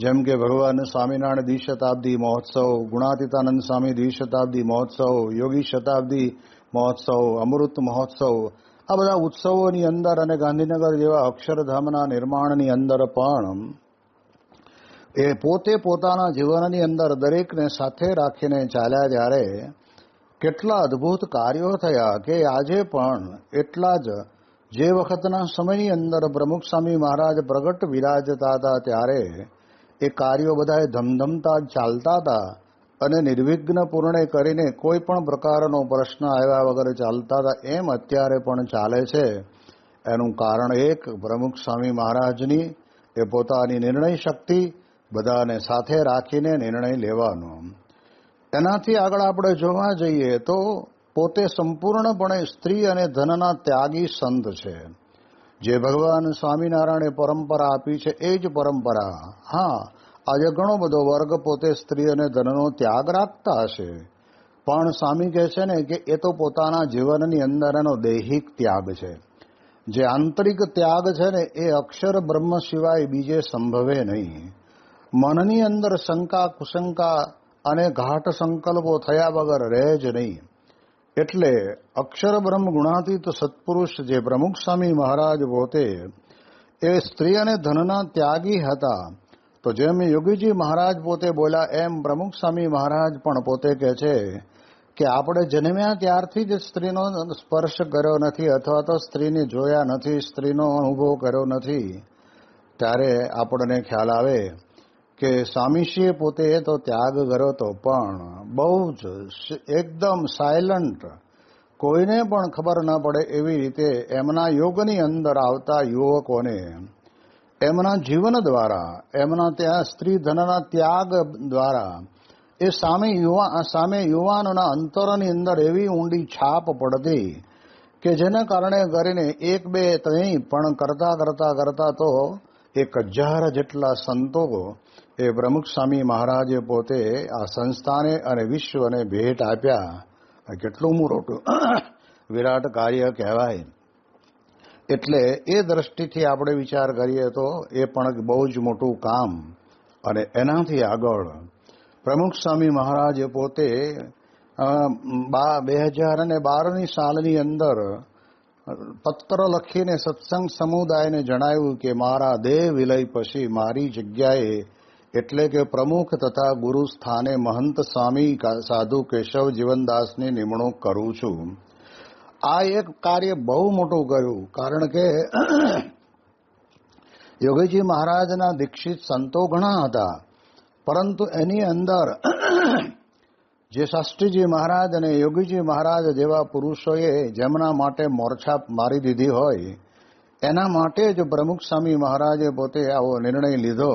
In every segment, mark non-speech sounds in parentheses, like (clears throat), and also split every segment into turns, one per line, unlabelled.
જેમ કે ભગવાન સ્વામિનારાયણ દ્વિશતાબ્દી મહોત્સવ, ગુણાતીતાનંદ સ્વામી દ્વિશતાબ્દી મહોત્સવ, યોગી શતાબ્દી મહોત્સવ, અમૃત મહોત્સવ, આ બધા ઉત્સવોની અંદર અને ગાંધીનગર જેવા અક્ષરધામના નિર્માણની અંદર પણ એ પોતે પોતાના જીવનની અંદર દરેકને સાથે રાખીને ચાલ્યા જ્યારે કેટલા અદ્ભુત કાર્યો થયા કે આજે પણ એટલા જ જે વખતના સમયની અંદર પ્રમુખ સ્વામી મહારાજ પ્રગટ વિરાજતા હતા ત્યારે એ કાર્યો બધાએ ધમધમતા ચાલતા હતા અને નિર્વિઘ્ન પૂર્ણે કરીને કોઈ પણ પ્રકારનો પ્રશ્ન આવ્યા વગર ચાલતા હતા, એમ અત્યારે પણ ચાલે છે. એનું કારણ એક, પ્રમુખ સ્વામી મહારાજની એ પોતાની નિર્ણય શક્તિ બધાને સાથે રાખીને નિર્ણય લેવાનો. એનાથી આગળ આપણે જોવા જઈએ તો પોતે સંપૂર્ણપણે સ્ત્રી અને ધનના ત્યાગી સંત છે. જે ભગવાન સ્વામિનારાયણે પરંપરા આપી છે, એ જ પરંપરા. હા આજે ઘણો બધો વર્ગ પોતે સ્ત્રી અને ધનનો ત્યાગ રાખતા હશે. પણ સ્વામી કહે છે ને કે એ તો પોતાના જીવનની અંદર એનો દૈહિક ત્યાગ છે. જે આંતરિક ત્યાગ છે ને એ અક્ષર બ્રહ્મ સિવાય બીજે સંભવે નહીં. મનની અંદર શંકા, કુશંકા અને ઘાટ સંકલ્પો થયા વગર રહે જ નહીં. એટલે અક્ષર બ્રહ્મ ગુણાતીત સત્પુરુષ જે પ્રમુખ સ્વામી મહારાજ પોતે એ સ્ત્રી અને ધનના ત્યાગી હતા. તો જેમ યોગીજી મહારાજ પોતે બોલ્યા, એમ પ્રમુખ સ્વામી મહારાજ પણ પોતે કહે છે કે આપણે જન્મ્યા ત્યારથી જ સ્ત્રીનો સ્પર્શ કર્યો નથી અથવા તો સ્ત્રીને જોયા નથી, સ્ત્રીનો અનુભવ કર્યો નથી. ત્યારે આપણને ખ્યાલ આવે કે સ્વામીશ્રીએ પોતે તો ત્યાગ કર્યો તો પણ બહુ જ એકદમ સાયલન્ટ કોઈને પણ ખબર ન પડે એવી રીતે એમના યોગની અંદર આવતા યુવકોને એમના જીવન દ્વારા, એમના ત્યાં સ્ત્રી ધનના ત્યાગ દ્વારા, એ સામે યુવા સામે યુવાનોના અંતરની અંદર એવી ઊંડી છાપ પડતી કે જેના કારણે કરીને એક બે ત્રણ પણ કરતા કરતા કરતા તો એક હજાર જેટલા સંતો એ પ્રમુખ સ્વામી મહારાજે પોતે આ સંસ્થાને અને વિશ્વને ભેટ આપ્યા. કેટલું મોટું વિરાટ કાર્ય કહેવાય. એટલે એ દ્રષ્ટિથી આપણે વિચાર કરીએ તો એ પણ બહુ જ મોટું કામ. અને એનાથી આગળ પ્રમુખ સ્વામી મહારાજે પોતે બે હજાર અને બારની સાલની અંદર પત્ર લખીને સત્સંગ સમુદાયને જણાવ્યું કે મારા દેહ વિલય પછી મારી જગ્યાએ એટલે કે પ્રમુખ તથા ગુરુ સ્થાને મહંત સ્વામી સાધુ કેશવ જીવનદાસની નિમણૂક કરું છું. આ એક કાર્ય બહુ મોટું કર્યું, કારણ કે (clears throat) યોગીજી મહારાજના દીક્ષિત સંતો ઘણા હતા, પરંતુ એની અંદર (clears throat) જે શાસ્ત્રીજી મહારાજ અને યોગીજી મહારાજ જેવા પુરુષોએ જેમના માટે મોરછા મારી દીધી હોય, એના માટે જ પ્રમુખ સ્વામી મહારાજે પોતે આવો નિર્ણય લીધો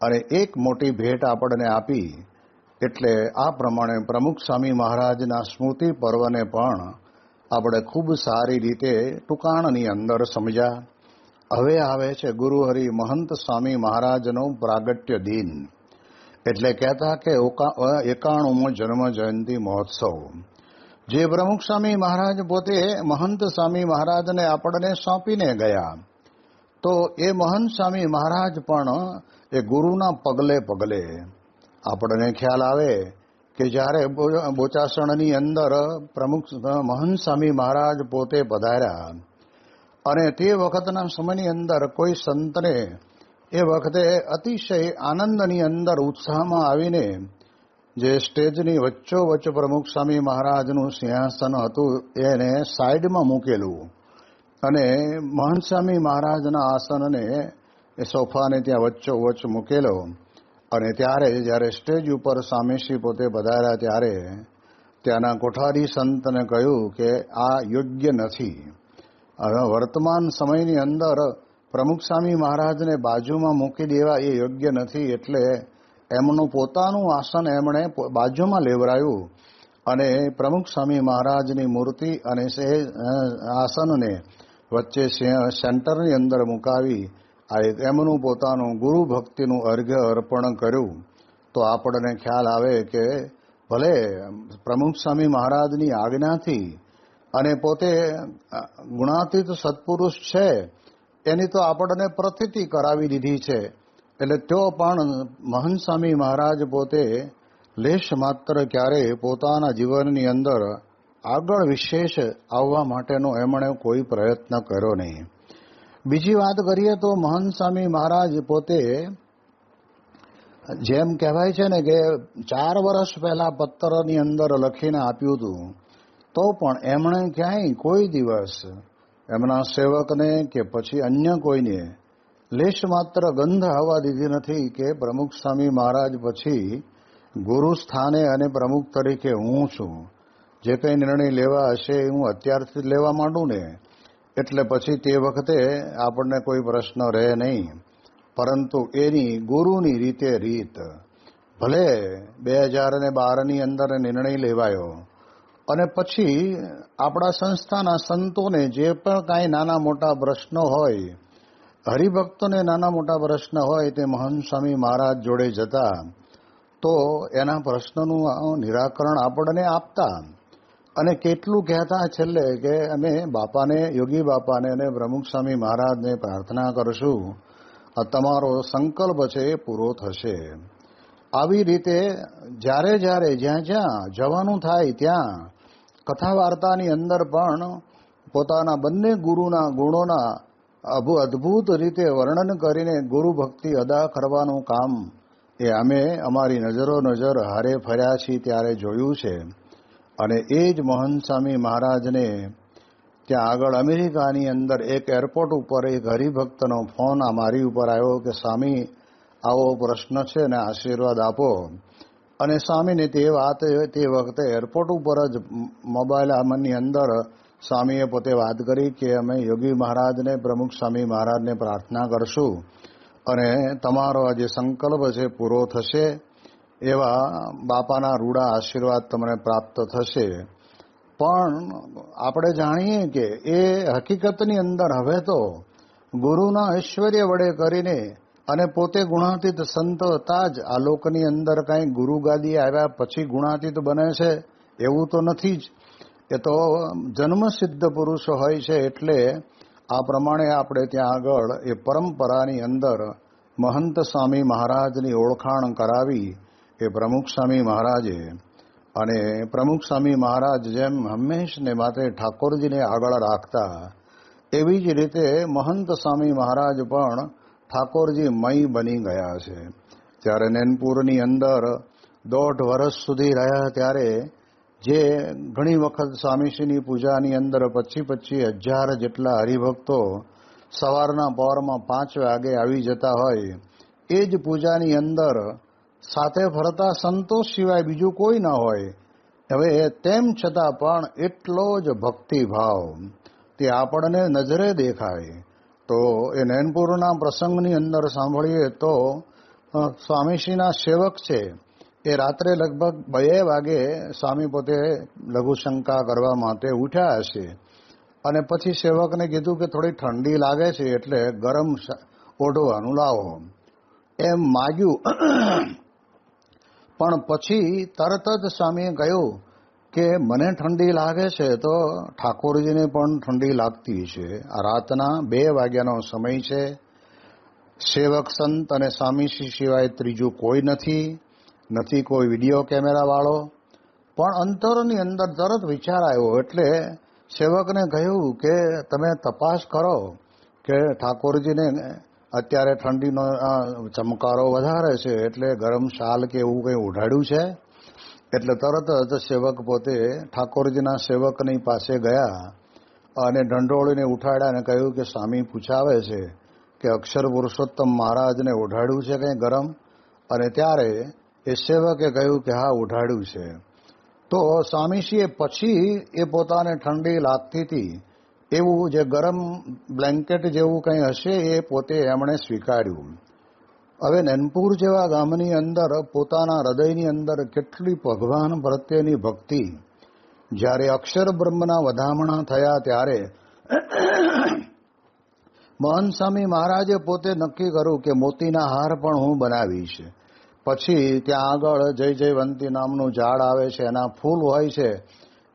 અને એક મોટી ભેટ આપણને આપી, એટલે આ પ્રમાણે પ્રમુખ સ્વામી મહારાજના સ્મૃતિ પર્વને પણ આપણે ખૂબ સારી રીતે ટુકાણની અંદર સમજ્યા. હવે આવે છે ગુરુહરિ મહંત સ્વામી મહારાજનો પ્રાગટ્ય દિન. એટલે કહેતા કે એકાણુમો જન્મ જયંતિ મહોત્સવ. જે પ્રમુખ સ્વામી મહારાજ પોતે મહંત સ્વામી મહારાજને આપણને સોંપીને ગયા. તો એ મહંત સ્વામી મહારાજ પણ એ ગુરુના પગલે પગલે આપણને ખ્યાલ આવે કે જ્યારે બોચાસણની અંદર પ્રમુખ મહંસ્વામી મહારાજ પોતે પધાર્યા અને તે વખતના સમયની અંદર કોઈ સંતને એ વખતે અતિશય આનંદની અંદર ઉત્સાહમાં આવીને જે સ્ટેજની વચ્ચોવચ્ચ પ્રમુખ સ્વામી મહારાજનું સિંહાસન હતું, એને સાઈડમાં મૂકેલું અને મહંત સ્વામી મહારાજના આસનને એ સોફાને ત્યાં વચ્ચોવચ્ચ મૂકેલો. અને ત્યારે જ્યારે સ્ટેજ ઉપર સ્વામીશ્રી પોતે પધાર્યા ત્યારે ત્યાંના કોઠારી સંતને કહ્યું કે આ યોગ્ય નથી. હવે વર્તમાન સમયની અંદર પ્રમુખ સ્વામી મહારાજને બાજુમાં મૂકી દેવા એ યોગ્ય નથી એટલે એમનું પોતાનું આસન એમણે બાજુમાં લેવરાયું અને પ્રમુખ સ્વામી મહારાજની મૂર્તિ અને આસનને વચ્ચે સેન્ટરની અંદર મુકાવી એમનું પોતાનું ગુરુ ભક્તિનું અર્ઘ્ય અર્પણ કર્યું, તો આપણને ખ્યાલ આવે કે ભલે પ્રમુખ સ્વામી મહારાજની આજ્ઞાથી અને પોતે ગુણાતીત સત્પુરુષ છે, એની તો આપણને પ્રતિતિ કરાવી દીધી છે. એટલે તેઓ પણ મહન સ્વામી મહારાજ પોતે લેશ માત્ર ક્યારે પોતાના જીવનની અંદર આગળ વિશેષ આવવા માટેનો એમણે કોઈ પ્રયત્ન કર્યો નહીં. બીજી વાત કરીએ તો મહંત સ્વામી મહારાજ પોતે જેમ કહેવાય છે ને કે ચાર વર્ષ પહેલા પત્રની અંદર લખીને આપ્યું હતું, તો પણ એમણે ક્યાંય કોઈ દિવસ એમના સેવકને કે પછી અન્ય કોઈને લેશ માત્ર ગંધ આવવા દીધી નથી કે પ્રમુખ સ્વામી મહારાજ પછી ગુરુ સ્થાને અને પ્રમુખ તરીકે હું છું. જે કંઈ નિર્ણય લેવા હશે હું અત્યારથી લેવા માંડું ને એટલે પછી તે વખતે આપણને કોઈ પ્રશ્ન રહે નહીં. પરંતુ એની ગુરુની રીતે રીત. ભલે બે હજાર ને બારની અંદર નિર્ણય લેવાયો, અને પછી આપણા સંસ્થાના સંતોને જે પણ કાંઈ નાના મોટા પ્રશ્નો હોય, હરિભક્તોને નાના મોટા પ્રશ્ન હોય તે મહંત સ્વામી મહારાજ જોડે જતા, તો એના પ્રશ્નનું નિરાકરણ આપણને આપતા. અને કેટલું કહેતા છેલ્લે કે અમે બાપાને, યોગી બાપાને અને પ્રમુખ સ્વામી મહારાજને પ્રાર્થના કરશું. આ તમારો સંકલ્પ છે એ પૂરો થશે. આવી રીતે જ્યારે જ્યારે જ્યાં જ્યાં જવાનું થાય ત્યાં કથા વાર્તાની અંદર પણ પોતાના બંને ગુરુના ગુણોના અદ્ભુત રીતે વર્ણન કરીને ગુરુ ભક્તિ અદા કરવાનું કામ એ અમે અમારી નજરો નજર હારે ફર્યા છીએ ત્યારે જોયું છે. અને એ જ મોહન સ્વામી મહારાજને ત્યાં આગળ અમેરિકાની અંદર એક એરપોર્ટ ઉપર એક હરિભક્તનો ફોન આ મારી ઉપર આવ્યો કે, સ્વામી, આવો પ્રશ્ન છે ને આશીર્વાદ આપો. અને સ્વામીને તે વાત તે વખતે એરપોર્ટ ઉપર જ મોબાઈલ આમની અંદર સ્વામીએ પોતે વાત કરી કે, અમે યોગી મહારાજને, પ્રમુખ સ્વામી મહારાજને પ્રાર્થના કરશું અને તમારો આ જે સંકલ્પ છે પૂરો થશે. એવા બાપાના રૂડા આશીર્વાદ તમને પ્રાપ્ત થશે. પણ આપણે જાણીએ કે એ હકીકતની અંદર હવે તો ગુરુના ઐશ્વર્ય વડે કરીને અને પોતે ગુણાતીત સંત હતા જ આ લોકની અંદર કાંઈ ગુરુ ગાદી આવ્યા પછી ગુણાતીત બને છે, એવું તો નથી જ. એ તો જન્મસિદ્ધ પુરુષ હોય છે એટલે આ પ્રમાણે આપણે ત્યાં આગળ એ પરંપરાની અંદર મહંત સ્વામી મહારાજની ઓળખાણ કરાવી એ પ્રમુખ સ્વામી મહારાજે અને પ્રમુખ સ્વામી મહારાજ જેમ હંમેશને માટે ઠાકોરજીને આગળ રાખતા, એવી જ રીતે મહંત સ્વામી મહારાજ પણ ઠાકોરજી મય બની ગયા છે. ત્યારે નૈનપુરની અંદર દોઢ વર્ષ સુધી રહ્યા ત્યારે જે ઘણી વખત સ્વામીશ્રીની પૂજાની અંદર પચી પચી હજાર જેટલા હરિભક્તો સવારના પોરમાં પાંચ વાગે આવી જતા હોય, એ જ પૂજાની અંદર સાથે ફરતા સંતોષ સિવાય બીજું કોઈ ના હોય. હવે તેમ છતાં પણ એટલો જ ભક્તિભાવ તે આપણને નજરે દેખાય. તો એ નયનપુરના પ્રસંગની અંદર સાંભળીએ તો સ્વામીશ્રીના સેવક છે. એ રાત્રે લગભગ બે વાગે સ્વામી પોતે લઘુશંકા કરવા માટે ઉઠ્યા હશે. અને પછી સેવકને કીધું કે થોડી ઠંડી લાગે છે એટલે ગરમ ઓઢવાનું લાવો. એમ માગ્યું. પણ પછી તરત જ સ્વામીએ કહ્યું કે મને ઠંડી લાગે છે તો ઠાકોરજીને પણ ઠંડી લાગતી છે. આ રાતના બે વાગ્યાનો સમય છે. સેવક સંત અને સ્વામીશ્રી સિવાય ત્રીજું કોઈ નથી. નથી કોઈ વીડિયો કેમેરા વાળો પણ અંતરની અંદર તરત વિચાર આવ્યો એટલે સેવકને કહ્યું કે તમે તપાસ કરો કે ઠાકોરજીને અત્યારે ઠંડીનો ચમકારો વધારે છે, એટલે ગરમ શાલ કે એવું કંઈ ઉઢાડ્યું છે. એટલે તરત જ સેવક પોતે ઠાકોરજીના સેવકની પાસે ગયા અને ઢંઢોળીને ઉઠાડ્યા અને કહ્યું કે, સ્વામી, પૂછાવે છે કે અક્ષર પુરુષોત્તમ મહારાજને ઉઢાડ્યું છે કંઈ ગરમ? અને ત્યારે એ સેવકે કહ્યું કે, હા, ઉઢાડ્યું છે. તો સ્વામીશ્રીએ પછી એ પોતાને ઠંડી લાગતી હતી એવું જે ગરમ બ્લેન્કેટ જેવું કંઈ હશે એ પોતે એમણે સ્વીકાર્યું. હવે નેનપુર જેવા ગામની અંદર પોતાના હૃદયની અંદર કેટલી ભગવાન પ્રત્યેની ભક્તિ. જ્યારે અક્ષર બ્રહ્મના વધામણા થયા ત્યારે મહંત સ્વામી મહારાજે પોતે નક્કી કર્યું કે મોતીના હાર પણ હું બનાવીશ. પછી ત્યાં આગળ જય જયવંતી નામનું ઝાડ આવે છે, એના ફૂલ હોય છે.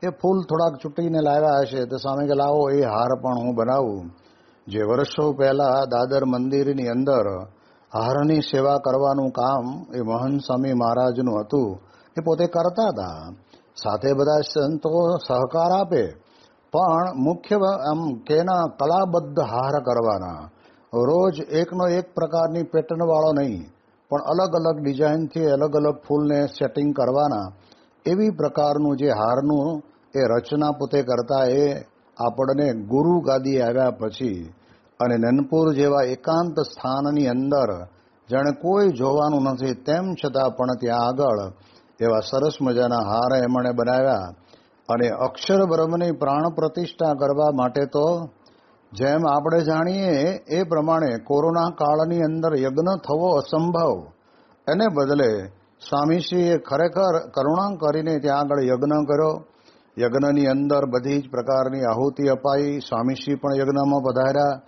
એ ફૂલ થોડાક ચૂંટીને લાવ્યા હશે તો સ્વામી કે, લાવો, એ હાર પણ હું બનાવું. જે વર્ષો પહેલા દાદર મંદિરની અંદર હારની સેવા કરવાનું કામ એ મહંત સ્વામી મહારાજનું હતું, એ પોતે કરતા હતા. સાથે બધા સંતો સહકાર આપે, પણ મુખ્ય આમ કેના કલાબદ્ધ હાર કરવાના. રોજ એકનો એક પ્રકારની પેટર્ન વાળો નહીં, પણ અલગ અલગ ડિઝાઇનથી અલગ અલગ ફૂલને સેટિંગ કરવાના. એવી પ્રકારનું જે હારનું એ રચના પોતે કરતા એ આપણને ગુરુ ગાદી આવ્યા પછી અને નનપુર જેવા એકાંત સ્થાનની અંદર જાણે કોઈ જોવાનું નથી, તેમ છતાં પણ ત્યાં આગળ એવા સરસ મજાના હાર એમણે બનાવ્યા અને અક્ષર બ્રહ્મની પ્રાણ પ્રતિષ્ઠા કરવા માટે તો જેમ આપણે જાણીએ એ પ્રમાણે કોરોના કાળની અંદર યજ્ઞ થવો અસંભવ. એને બદલે સ્વામીશ્રીએ ખરેખર કરુણા કરીને ત્યાં આગળ યજ્ઞ કર્યો. યજ્ઞની અંદર બધી જ પ્રકારની આહુતિ અપાઈ, સ્વામીશ્રી પણ યજ્ઞમાં પધાર્યા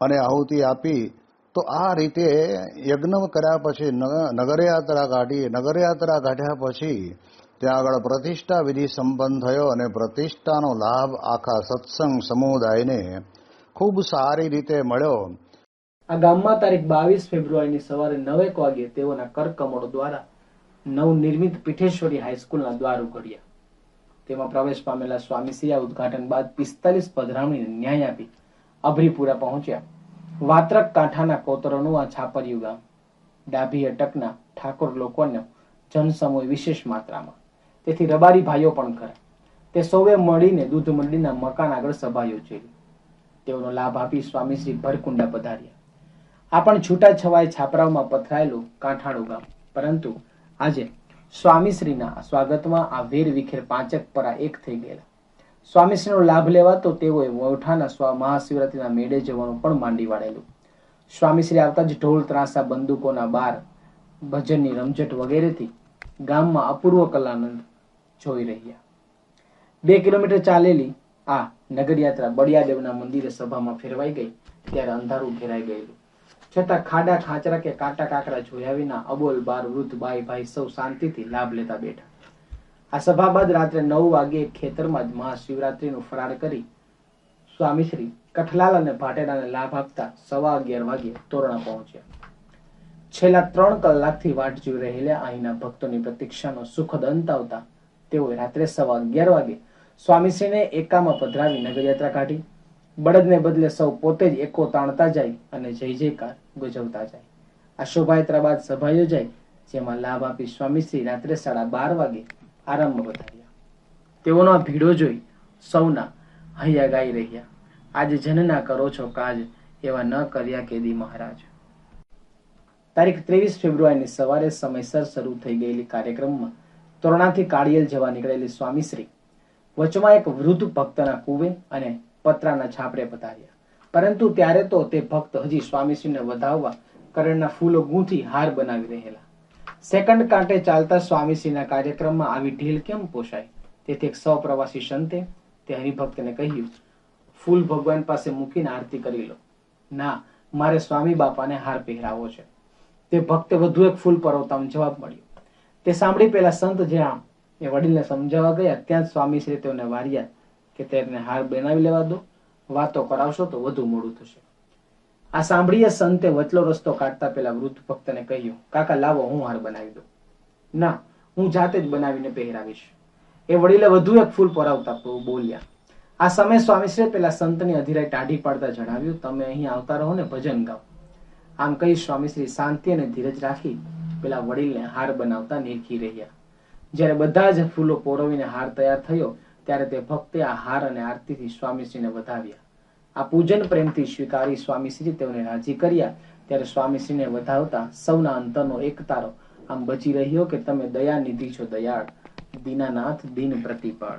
અને આહુતિ આપી. તો આ રીતે યજ્ઞ કર્યા પછી નગરયાત્રા કાઢી, નગરયાત્રા કાઢ્યા પછી ત્યાં આગળ પ્રતિષ્ઠા વિધિ સંપન્ન થયો અને પ્રતિષ્ઠાનો લાભ આખા સત્સંગ સમુદાયને ખૂબ સારી રીતે મળ્યો.
આ ગામમાં તારીખ બાવીસ ફેબ્રુઆરીની સવારે નવેક વાગે તેઓના કરકમળો દ્વારા નવનિર્મિત પીઠેશ્વરી હાઈસ્કૂલના દ્વાર ઉઘડ્યા. તેમાં પ્રવેશ પામેલા સ્વામીશ્રી આ ઉદઘાટન બાદ પિસ્તાલીસ પધરામણીને ન્યાય આપી, અભરીપુરા પહોંચ્યા. વાત્રક કાંઠાના કોતરોનું આ છાપરિયું ગામ. ડાભી અટકના ઠાકોર લોકોનો જનસમૂહ વિશેષ માત્રામાં. તેથી રબારી ભાઈઓ પણ ખરા. તે સૌએ મળીને દૂધ મંડીના મકાન આગળ સભા યોજેલી. તેઓનો લાભ આપી સ્વામીશ્રી ભરકુંડા પધાર્યા. આ પણ છૂટા છવાય છાપરાઓમાં પથરાયેલું કાંઠાળું ગામ. પરંતુ આજે સ્વામીશ્રીના સ્વાગતમાં આ વેર વિખેર પાંચક પરા એક થઈ ગયેલા. સ્વામીશ્રીનો લાભ લેવા તો તેઓએ વોઠાના સ્વા મહાશિવરાત્રીના મેળે જવાનું પણ માંડી વાળેલું. સ્વામીશ્રી આવતા જ ઢોલ, ત્રાસા, બંદૂકોના બાર, ભજનની રમઝટ વગેરેથી ગામમાં અપૂર્વ કલાનંદ જોઈ રહ્યા. બે કિલોમીટર ચાલેલી આ નગરયાત્રા બળિયાદેવના મંદિરે સભામાં ફેરવાઈ ગઈ, ત્યારે અંધારું ઘેરાઈ ગયેલું. છતાં ખાડા ખાચરા કે કાંટા કાકડા જોયા વિના અબોલ બાર વૃદ્ધ બાઈ ભાઈ સૌ શાંતિથી લાભ લેતા બેઠા. આ સભા બાદ રાત્રે નવ વાગે ખેતરમાં જ મહાશિવરાત્રીનું ફરાર કરી સ્વામીશ્રી કઠલાલ અને ભાટેડાને લાભ આપતા સવા અગિયાર વાગે તોરણા પહોંચ્યા. છેલ્લા ત્રણ કલાકથી વાટ જોઈ રહેલા અહીંના ભક્તોની પ્રતીક્ષાનો સુખદ અંત આવતા તેઓએ રાત્રે સવા અગિયાર વાગે સ્વામીશ્રીને એકામાં પધરાવી નગરયાત્રા કાઢી બળદને બદલે સૌ પોતે જ એકો તાણતા જાય અને જય જયકાર ગુજવતા જાય. આ શોભાયાત્રા બાદ સભા યોજાઈ જેમાં લાભ આપી સ્વામીશ્રી રાત્રે સાડા બાર વાગે આરામમાં વધાર્યા તેઓનો ભીડો જોઈ સૌના હૈયા ગાઈ રહ્યા. આજે જનના કરો છો કાજ, એવા ન કર્યા કેદી મહારાજ. તારીખ ત્રેવીસ ફેબ્રુઆરીની સવારે સમયસર શરૂ થઈ ગયેલી કાર્યક્રમમાં તોરણાથી કાળિયેલ જવા નીકળેલી સ્વામીશ્રી વચમાં એક વૃદ્ધ ભક્તના કુવે અને પતરાના છાપરે પધાર્યા. પરંતુ ત્યારે તો તે ભક્ત હજી સ્વામીશ્રીને વધાવવા કરણના ફૂલો ગૂંથી હાર બનાવી રહેલા. સેકન્ડ કાંટે ચાલતા સ્વામીશ્રીના કાર્યક્રમમાં આવી ઢીલ કેમ પોષાય? તેથી એક સૌ પ્રવાસી સંતે તે હરિભક્તને કહ્યું, ફૂલ ભગવાન પાસે મૂકીને આરતી કરી લો. ના, મારે સ્વામી બાપાને હાર પહેરાવો છે. તે ભક્તે વધુ એક ફૂલ પરોવતા જવાબ મળ્યો. તે સાંભળી પેલા સંત જ્યાં એ વડીલને સમજાવવા ગયા, ત્યાં જ સ્વામીશ્રી તેઓને વાર્યા કે તેને હાર બનાવી લેવા દો, વાતો કરાવશો તો વધુ મોડું થશે. આ સાંભળીએ સંતે વચલો રસ્તો કાઢતા પેલા વૃદ્ધ ભક્તને કહ્યું, કાકા, લાવો, હું હાર બનાવી દઉં. ના, હું જાતે જ બનાવીને પહેરાવીશ. એ વડીલે વધુ એક ફૂલ પરાવતા બોલ્યા, આ સમયે સ્વામીશ્રી પેલા સંતની અધિરાય ટાઢી પાડતા જણાવ્યું, તમે અહીં આવતા રહો ને ભજન ગાઓ. આમ કહી સ્વામીશ્રી શાંતિ અને ધીરજ રાખી પેલા વડીલને હાર બનાવતા નીરખી રહ્યા. જ્યારે બધા જ ફૂલો પોરવીને હાર તૈયાર થયો ત્યારે તે ભક્તે આ હાર અને આરતીથી સ્વામીશ્રીને વધાવ્યા. આ પૂજન પ્રેમથી સ્વીકારી સ્વામીશ્રી તેઓને રાજી કર્યા. ત્યારે સ્વામીશ્રીને વધાવતા સૌના અંતરનો એક તારો, આમ બચી રહ્યો કે તમે દયા નિધિ છો દયાળ. દીનાનાથ દીન પ્રતિપાળ